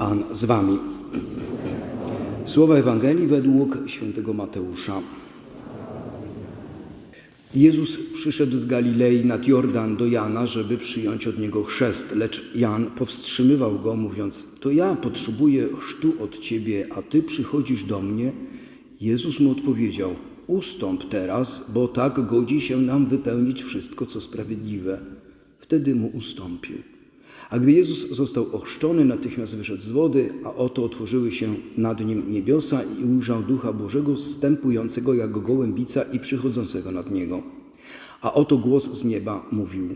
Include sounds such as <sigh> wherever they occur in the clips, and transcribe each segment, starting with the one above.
Pan z wami. Słowa Ewangelii według świętego Mateusza. Jezus przyszedł z Galilei nad Jordan do Jana, żeby przyjąć od niego chrzest, lecz Jan powstrzymywał go, mówiąc: To ja potrzebuję chrztu od ciebie, a ty przychodzisz do mnie. Jezus mu odpowiedział: Ustąp teraz, bo tak godzi się nam wypełnić wszystko, co sprawiedliwe. Wtedy mu ustąpił. A gdy Jezus został ochrzczony, natychmiast wyszedł z wody, a oto otworzyły się nad nim niebiosa i ujrzał Ducha Bożego zstępującego jak gołębica i przychodzącego nad niego. A oto głos z nieba mówił: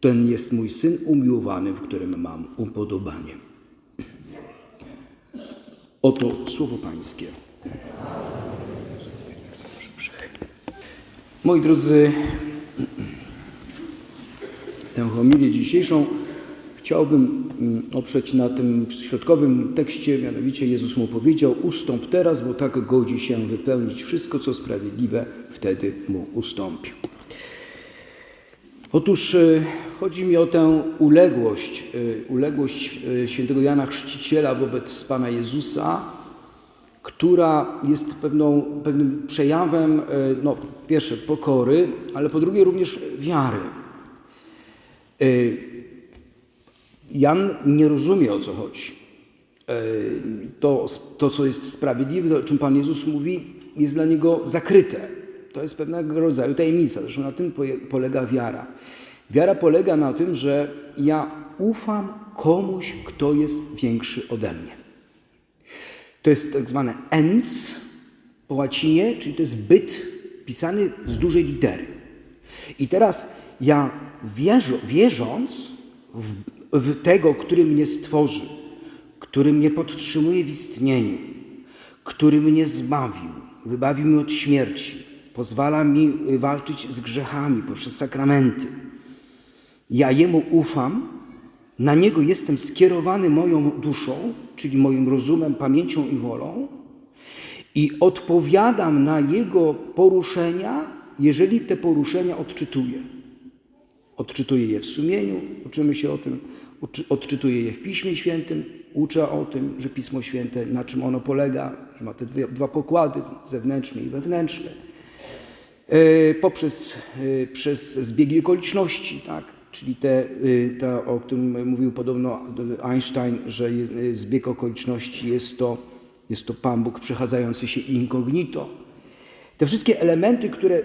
Ten jest mój syn umiłowany, w którym mam upodobanie. Oto słowo Pańskie. Moi drodzy, tę homilię dzisiejszą chciałbym mm, oprzeć na tym środkowym tekście, mianowicie Jezus mu powiedział: Ustąp teraz, bo tak godzi się wypełnić wszystko, co sprawiedliwe, wtedy mu ustąpił. Otóż e, chodzi mi o tę uległość, e, uległość e, świętego Jana Chrzciciela wobec Pana Jezusa, która jest pewną, pewnym przejawem, no, pierwsze, pokory, ale po drugie również wiary. Jan nie rozumie o co chodzi. To, to, co jest sprawiedliwe, o czym Pan Jezus mówi, jest dla niego zakryte. To jest pewnego rodzaju tajemnica. Zresztą na tym polega wiara. Wiara polega na tym, że ja ufam komuś, kto jest większy ode mnie. To jest tak zwane ens po łacinie, czyli to jest byt pisany z dużej litery. I teraz ja wierzę, wierząc w, w tego, który mnie stworzył, który mnie podtrzymuje w istnieniu, który mnie zbawił, wybawił mnie od śmierci, pozwala mi walczyć z grzechami poprzez sakramenty. Ja Jemu ufam, na Niego jestem skierowany moją duszą, czyli moim rozumem, pamięcią i wolą i odpowiadam na Jego poruszenia, jeżeli te poruszenia odczytuję. Odczytuję je w sumieniu, uczymy się o tym, odczytuję je w Piśmie Świętym, uczę o tym, że Pismo Święte, na czym ono polega, że ma te dwa pokłady, zewnętrzny i wewnętrzny. Poprzez przez zbiegi okoliczności, tak? czyli te, te, o którym mówił podobno Einstein, że zbieg okoliczności jest to, jest to Pan Bóg przechadzający się incognito. Te wszystkie elementy, które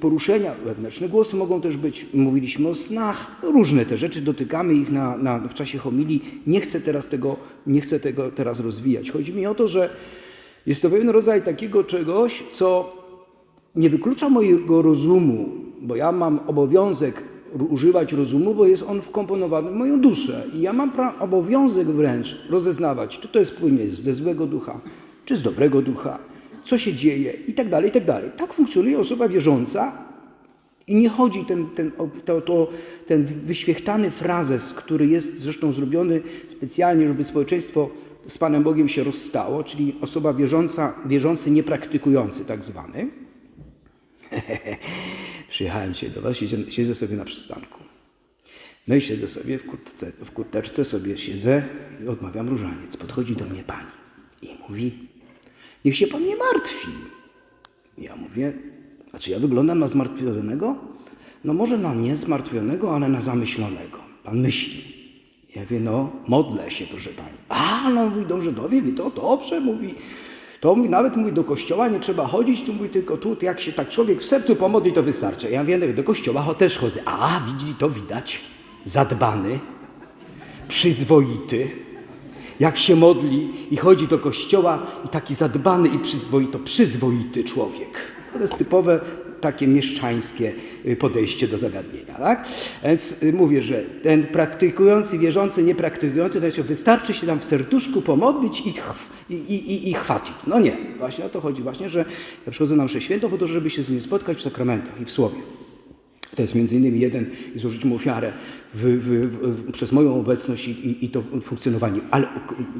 poruszenia, wewnętrzne głosy mogą też być, mówiliśmy o snach, różne te rzeczy, dotykamy ich na, na, w czasie homilii. Nie chcę, teraz tego, nie chcę tego teraz rozwijać. Chodzi mi o to, że jest to pewien rodzaj takiego czegoś, co nie wyklucza mojego rozumu, bo ja mam obowiązek używać rozumu, bo jest on wkomponowany w moją duszę. I ja mam obowiązek wręcz rozeznawać, czy to jest płynie ze złego ducha, czy z dobrego ducha, co się dzieje i tak dalej, i tak dalej. Tak funkcjonuje osoba wierząca i nie chodzi ten, ten, to, to, ten wyświechtany frazes, który jest zresztą zrobiony specjalnie, żeby społeczeństwo z Panem Bogiem się rozstało, czyli osoba wierząca, wierzący niepraktykujący tak zwany. <laughs> Przyjechałem dzisiaj do Was, siedzę, siedzę sobie na przystanku. No i siedzę sobie w, kurtce, w kurteczce, sobie siedzę i odmawiam różaniec. Podchodzi do mnie pani i mówi, niech się pan nie martwi. Ja mówię, a czy ja wyglądam na zmartwionego? No może na nie zmartwionego, ale na zamyślonego. Pan myśli. Ja mówię, no modlę się, proszę pani. A, no mówi, dobrze dowie, mówi, to dobrze, mówi. To mówi, nawet mówi, do kościoła nie trzeba chodzić, tu mówi, tylko tu, jak się tak człowiek w sercu pomodli, to wystarczy. Ja wiem, do kościoła też chodzę. A, widzi, to widać. Zadbany, przyzwoity. Jak się modli i chodzi do kościoła i taki zadbany i przyzwoity, przyzwoity człowiek. To jest typowe takie mieszczańskie podejście do zagadnienia. Tak? Więc mówię, że ten praktykujący, wierzący, niepraktykujący, to znaczy wystarczy się tam w serduszku pomodlić i, i, i, i chwacić. No nie, właśnie o to chodzi właśnie, że ja przychodzę na mszę świętą po to, żeby się z nim spotkać w sakramentach i w słowie. To jest między innymi jeden i złożyć mu ofiarę w, w, w, przez moją obecność i, i, i to funkcjonowanie. Ale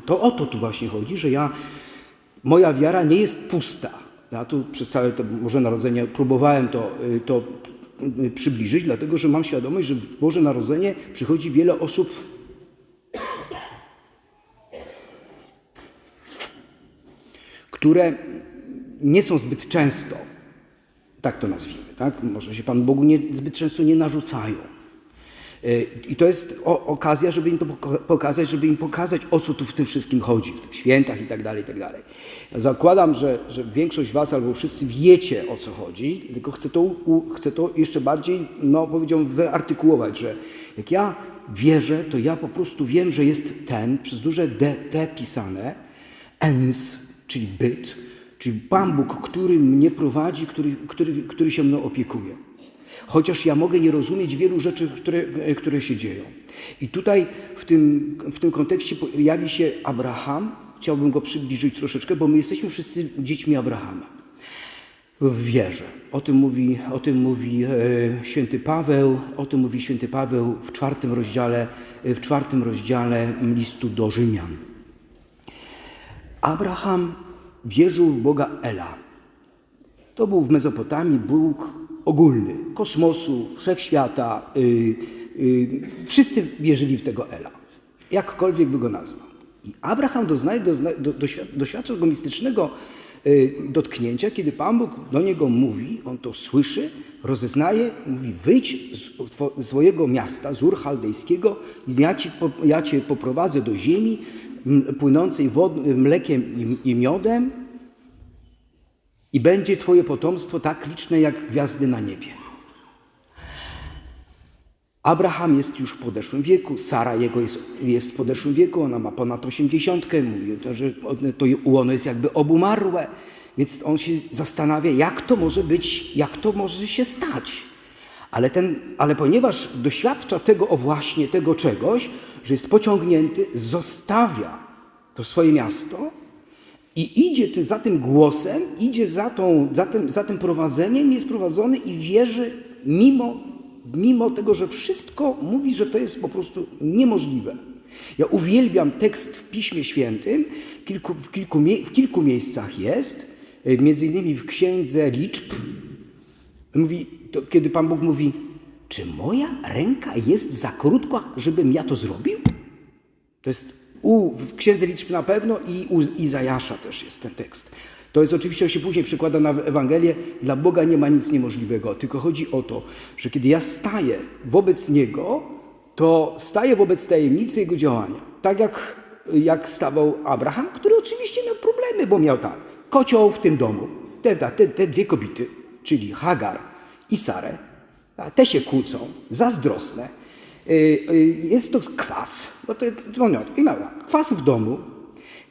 to o to tu właśnie chodzi, że ja, moja wiara nie jest pusta. Ja tu przez całe to Boże Narodzenie próbowałem to, y, to y, przybliżyć, dlatego że mam świadomość, że w Boże Narodzenie przychodzi wiele osób które nie są zbyt często tak to nazwijmy, tak? Może się Pan Bogu nie, zbyt często nie narzucają. E, I to jest okazja, żeby im to poka- pokazać, żeby im pokazać, o co tu w tym wszystkim chodzi, w tych świętach i tak dalej, i tak dalej. Zakładam, że, że większość Was albo wszyscy wiecie, o co chodzi, tylko chcę to, chcę to jeszcze bardziej, no powiedziałbym, wyartykułować, że jak ja wierzę, to ja po prostu wiem, że jest ten, przez duże D, T pisane, ens, czyli byt, czyli Pan Bóg, który mnie prowadzi, który, który, który się mną opiekuje. Chociaż ja mogę nie rozumieć wielu rzeczy, które, które się dzieją. I tutaj w tym, w tym kontekście pojawi się Abraham. Chciałbym go przybliżyć troszeczkę, bo my jesteśmy wszyscy dziećmi Abrahama. W wierze. O tym mówi, o tym mówi e, święty Paweł, o tym mówi święty Paweł w czwartym rozdziale, w czwartym rozdziale listu do Rzymian. Abraham wierzył w Boga Ela. To był w Mezopotamii Bóg ogólny, kosmosu, wszechświata. Y, y, wszyscy wierzyli w tego Ela, jakkolwiek by go nazwał. I Abraham doznaje, dozna, do, mistycznego y, dotknięcia, kiedy Pan Bóg do niego mówi, on to słyszy, rozeznaje, mówi wyjdź z swojego miasta, z Ur Chaldejskiego, ja cię, ja cię poprowadzę do ziemi płynącej mlekiem i, miodem, i będzie Twoje potomstwo tak liczne jak gwiazdy na niebie. Abraham jest już w podeszłym wieku, Sara jego jest, jest w podeszłym wieku, ona ma ponad osiemdziesiątkę, mówi, to, że to łono jest jakby obumarłe, więc on się zastanawia, jak to może być, jak to może się stać. Ale, ten, ale ponieważ doświadcza tego, o właśnie tego czegoś, że jest pociągnięty, zostawia to swoje miasto i idzie ty za tym głosem, idzie za, tą, za, tym, za tym prowadzeniem, jest prowadzony i wierzy, mimo, mimo tego, że wszystko mówi, że to jest po prostu niemożliwe. Ja uwielbiam tekst w Piśmie Świętym, kilku, w, kilku, w kilku miejscach jest, y, między innymi w Księdze Liczb. Mówi, to, kiedy Pan Bóg mówi, czy moja ręka jest za krótka, żebym ja to zrobił? To jest u, w Księdze Liczb na pewno i u Izajasza też jest ten tekst. To jest oczywiście, się później przekłada na Ewangelię. Dla Boga nie ma nic niemożliwego, tylko chodzi o to, że kiedy ja staję wobec Niego, to staję wobec tajemnicy Jego działania. Tak jak, jak stawał Abraham, który oczywiście miał problemy, bo miał tak, kocioł w tym domu, te, te, te dwie kobiety, czyli Hagar i Sarę, a te się kłócą, zazdrosne. Y, y, Jest to kwas, bo to, to miał, i miał kwas w domu.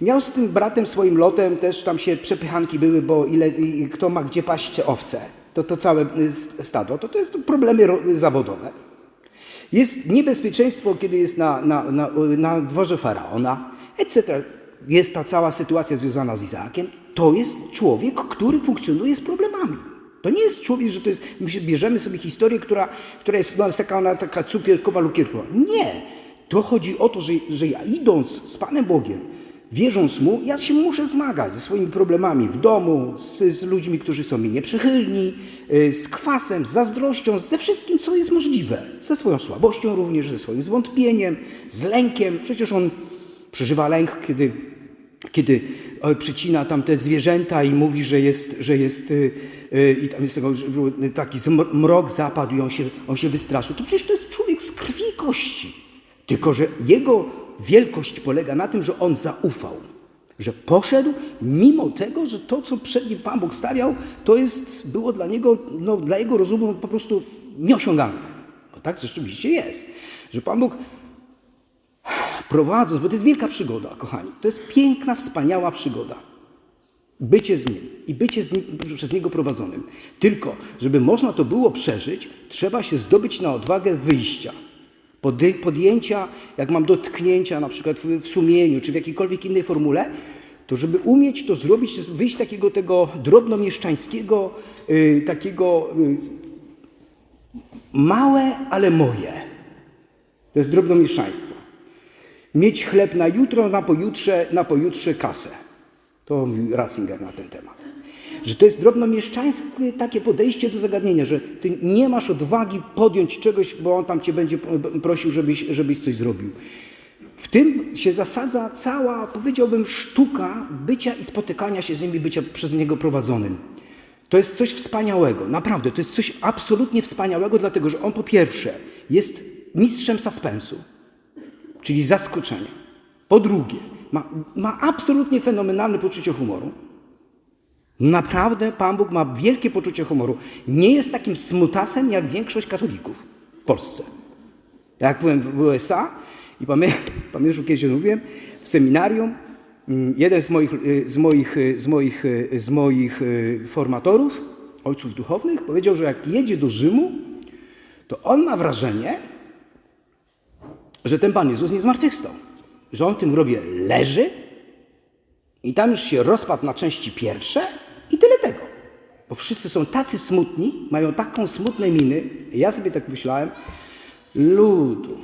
Miał z tym bratem swoim lotem też tam się przepychanki były, bo ile, kto ma gdzie paść owce, to to całe y, stado, to to jest problemy ro- zawodowe. Jest niebezpieczeństwo, kiedy jest na, na, na, na dworze faraona, etc. Jest ta cała sytuacja związana z Izaakiem. To jest człowiek, który funkcjonuje z problemami. To nie jest człowiek, że to jest, my bierzemy sobie historię, która, która jest, taka, ona, taka cukierkowa, lukierkowa. Nie. To chodzi o to, że, że ja idąc z Panem Bogiem, wierząc Mu, ja się muszę zmagać ze swoimi problemami w domu, z, z ludźmi, którzy są mi nieprzychylni, y, z kwasem, z zazdrością, ze wszystkim, co jest możliwe. Ze swoją słabością również, ze swoim zwątpieniem, z lękiem. Przecież on przeżywa lęk, kiedy, kiedy e, przycina tam te zwierzęta i mówi, że jest, że jest y, i tam jest tego, był taki mrok zapadł i on się, on się wystraszył. To przecież to jest człowiek z krwi i kości. Tylko, że jego wielkość polega na tym, że on zaufał. Że poszedł mimo tego, że to, co przed nim Pan Bóg stawiał, to jest, było dla niego, no, dla jego rozumu po prostu nieosiągalne. Bo tak rzeczywiście jest. Że Pan Bóg prowadząc, bo to jest wielka przygoda, kochani. To jest piękna, wspaniała przygoda. Bycie z Nim i bycie z nim, przez Niego prowadzonym. Tylko, żeby można to było przeżyć, trzeba się zdobyć na odwagę wyjścia. Podjęcia, jak mam dotknięcia na przykład w, sumieniu, czy w jakiejkolwiek innej formule, to żeby umieć to zrobić, wyjść takiego tego drobnomieszczańskiego, y, takiego y, małe, ale moje. To jest drobnomieszczaństwo. Mieć chleb na jutro, na pojutrze, na pojutrze kasę. To mówił Ratzinger na ten temat. Że to jest drobnomieszczańskie takie podejście do zagadnienia, że ty nie masz odwagi podjąć czegoś, bo on tam cię będzie prosił, żebyś, żebyś coś zrobił. w tym się zasadza cała, powiedziałbym, sztuka bycia i spotykania się z nim i bycia przez niego prowadzonym. To jest coś wspaniałego, naprawdę, to jest coś absolutnie wspaniałego, dlatego że on po pierwsze jest mistrzem suspensu, czyli zaskoczenia. Po drugie, ma, ma absolutnie fenomenalne poczucie humoru. Naprawdę Pan Bóg ma wielkie poczucie humoru. Nie jest takim smutasem jak większość katolików w Polsce. Jak byłem w USA i pamię- pamiętam, kiedyś mówiłem, w seminarium mm, jeden z moich, y, z moich, y, z moich, y, z moich formatorów, ojców duchownych, powiedział, że jak jedzie do Rzymu, to on ma wrażenie, że ten Pan Jezus nie zmartwychwstał. Że on w tym grobie leży i tam już się rozpadł na części pierwsze i tyle tego. Bo wszyscy są tacy smutni, mają taką smutne miny. Ja sobie tak myślałem, ludu,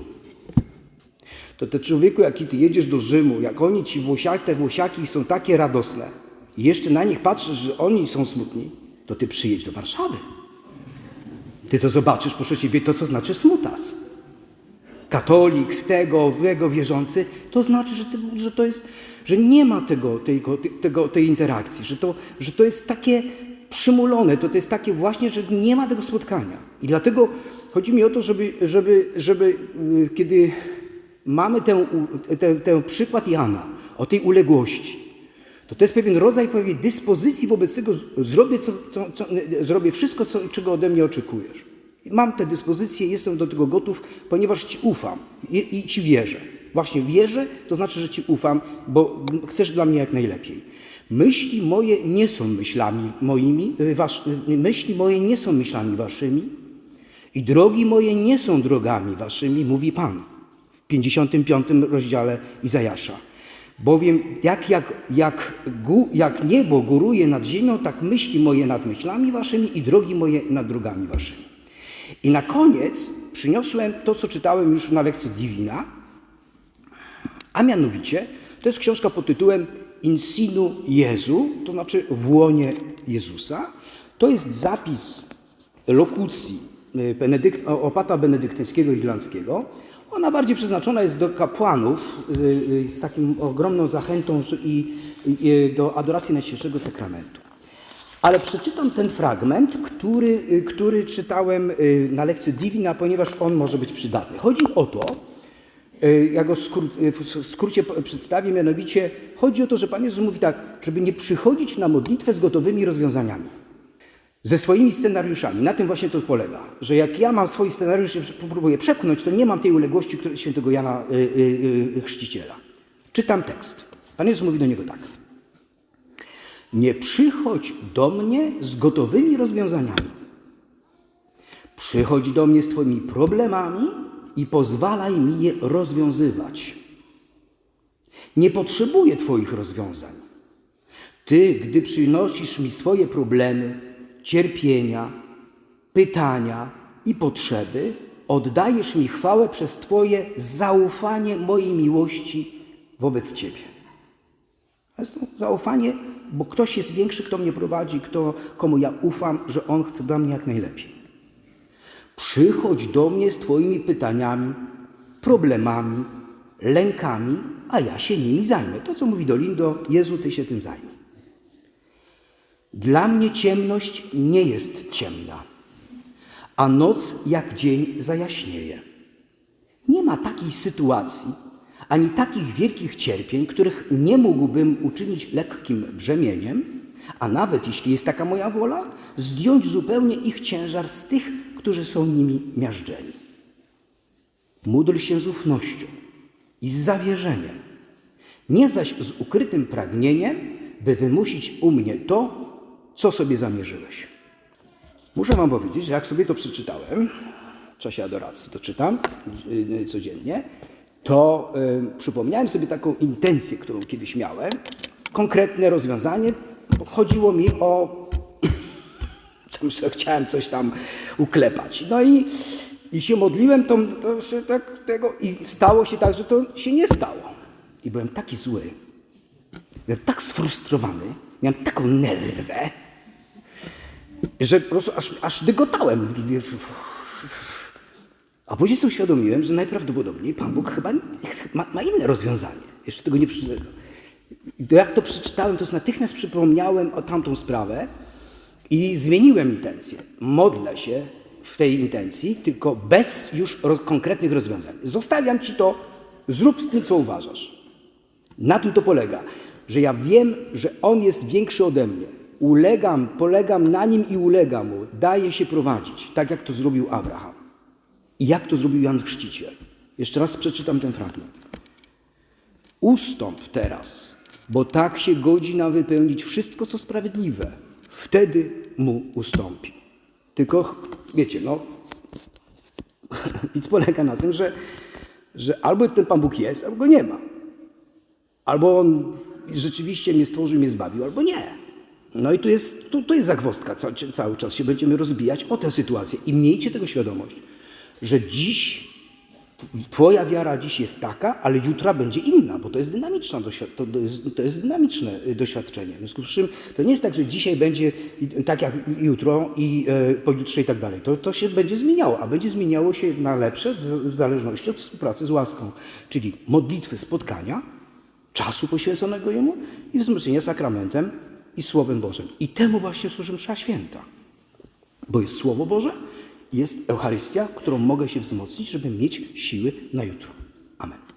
to te człowieku, jaki ty jedziesz do Rzymu, jak oni ci włosiaki, te włosiaki są takie radosne i jeszcze na nich patrzysz, że oni są smutni, to ty przyjedź do Warszawy. Ty to zobaczysz, proszę ciebie, to co znaczy smutas katolik, tego, tego wierzący, to znaczy, że, ty, że to jest, że nie ma tego, tego, tego, tej interakcji, że to, że to jest takie przymulone, to, to jest takie właśnie, że nie ma tego spotkania. I dlatego chodzi mi o to, żeby, żeby, żeby y, kiedy mamy ten, ten, ten przykład Jana o tej uległości, to to jest pewien rodzaj pewnej dyspozycji wobec tego, zrobię, co, co, co, zrobię wszystko, co, czego ode mnie oczekujesz. Mam te dyspozycje, jestem do tego gotów, ponieważ Ci ufam i, i Ci wierzę. Właśnie wierzę, to znaczy, że Ci ufam, bo chcesz dla mnie jak najlepiej. Myśli moje nie są myślami moimi, y, wasz, y, myśli moje nie są myślami waszymi i drogi moje nie są drogami waszymi, mówi Pan w 55 rozdziale Izajasza. Bowiem jak, jak, jak, jak niebo góruje nad ziemią, tak myśli moje nad myślami waszymi i drogi moje nad drogami waszymi. I na koniec przyniosłem to, co czytałem już na lekcji Divina, a mianowicie to jest książka pod tytułem In sinu Jezu, to znaczy w łonie Jezusa. To jest zapis lokucji y, Benedykt, opata benedyktyńskiego irlandzkiego. Ona bardziej przeznaczona jest do kapłanów y, y, z taką ogromną zachętą i do adoracji Najświętszego Sakramentu. Ale przeczytam ten fragment, który, y, który czytałem y, na lekcji Divina, ponieważ on może być przydatny. Chodzi o to, y, ja go w skrócie przedstawię, mianowicie chodzi o to, że Pan Jezus mówi tak, żeby nie przychodzić na modlitwę z gotowymi rozwiązaniami, ze swoimi scenariuszami. Na tym właśnie to polega, że jak ja mam swój scenariusz i próbuję przepchnąć, to nie mam tej uległości której, świętego Jana Chrzciciela. Czytam tekst. Pan Jezus mówi do niego tak. Nie przychodź do mnie z gotowymi rozwiązaniami. Przychodź do mnie z Twoimi problemami i pozwalaj mi je rozwiązywać. Nie potrzebuję Twoich rozwiązań. Ty, gdy przynosisz mi swoje problemy, cierpienia, pytania i potrzeby, oddajesz mi chwałę przez Twoje zaufanie mojej miłości wobec Ciebie. To jest to zaufanie, bo ktoś jest większy, kto mnie prowadzi, kto, komu ja ufam, że On chce dla mnie jak najlepiej. Przychodź do mnie z Twoimi pytaniami, problemami, lękami, a ja się nimi zajmę. To, co mówi Dolindo, Jezu, Ty się tym zajmij. Dla mnie ciemność nie jest ciemna, a noc jak dzień zajaśnieje. Nie ma takiej sytuacji, ani takich wielkich cierpień, których nie mógłbym uczynić lekkim brzemieniem, a nawet jeśli jest taka moja wola, zdjąć zupełnie ich ciężar z tych, którzy są nimi miażdżeni. Módl się z ufnością i z zawierzeniem, nie zaś z ukrytym pragnieniem, by wymusić u mnie to, co sobie zamierzyłeś. Muszę Wam powiedzieć, że jak sobie to przeczytałem, w czasie adoracji to czytam yy, codziennie, to y, przypomniałem sobie taką intencję, którą kiedyś miałem, konkretne rozwiązanie. Chodziło mi o. <coughs> Że chciałem coś tam uklepać. No i, i się modliłem, to, to się tak tego, i stało się tak, że to się nie stało. I byłem taki zły. Byłem tak sfrustrowany, miałem taką nerwę, że po prostu aż, aż dygotałem. A później sobie uświadomiłem, że najprawdopodobniej Pan Bóg chyba ma, ma inne rozwiązanie. Jeszcze tego nie przeczytałem. Jak to przeczytałem, to natychmiast przypomniałem o tamtą sprawę i zmieniłem intencję. Modlę się w tej intencji, tylko bez już roz, konkretnych rozwiązań. Zostawiam Ci to, zrób z tym, co uważasz. Na tym to polega, że ja wiem, że On jest większy ode mnie. Ulegam, polegam na Nim i ulegam Mu. Daję się prowadzić, tak jak to zrobił Abraham. I jak to zrobił Jan Chrzciciel. Jeszcze raz przeczytam ten fragment. Ustąp teraz, bo tak się godzi nam wypełnić wszystko, co sprawiedliwe. Wtedy mu ustąpi. Tylko, wiecie, no, <laughs> nic polega na tym, że, że albo ten Pan Bóg jest, albo go nie ma. Albo On rzeczywiście mnie stworzył mnie zbawił, albo nie. No i tu jest, tu, tu jest zagwozdka. Cały, cały czas się będziemy rozbijać o tę sytuację. I miejcie tego świadomość, że dziś Twoja wiara dziś jest taka, ale jutra będzie inna, bo to jest dynamiczne, to, jest, dynamiczne y, doświadczenie. W związku z czym to nie jest tak, że dzisiaj będzie tak jak jutro i e, pojutrze i tak dalej. To, to się będzie zmieniało, a będzie zmieniało się na lepsze w zależności od współpracy z łaską. Czyli modlitwy, spotkania, czasu poświęconego Jemu i wzmocnienia sakramentem i Słowem Bożym. I temu właśnie służy msza święta. Bo jest Słowo Boże, jest Eucharystia, którą mogę się wzmocnić, żeby mieć siły na jutro. Amen.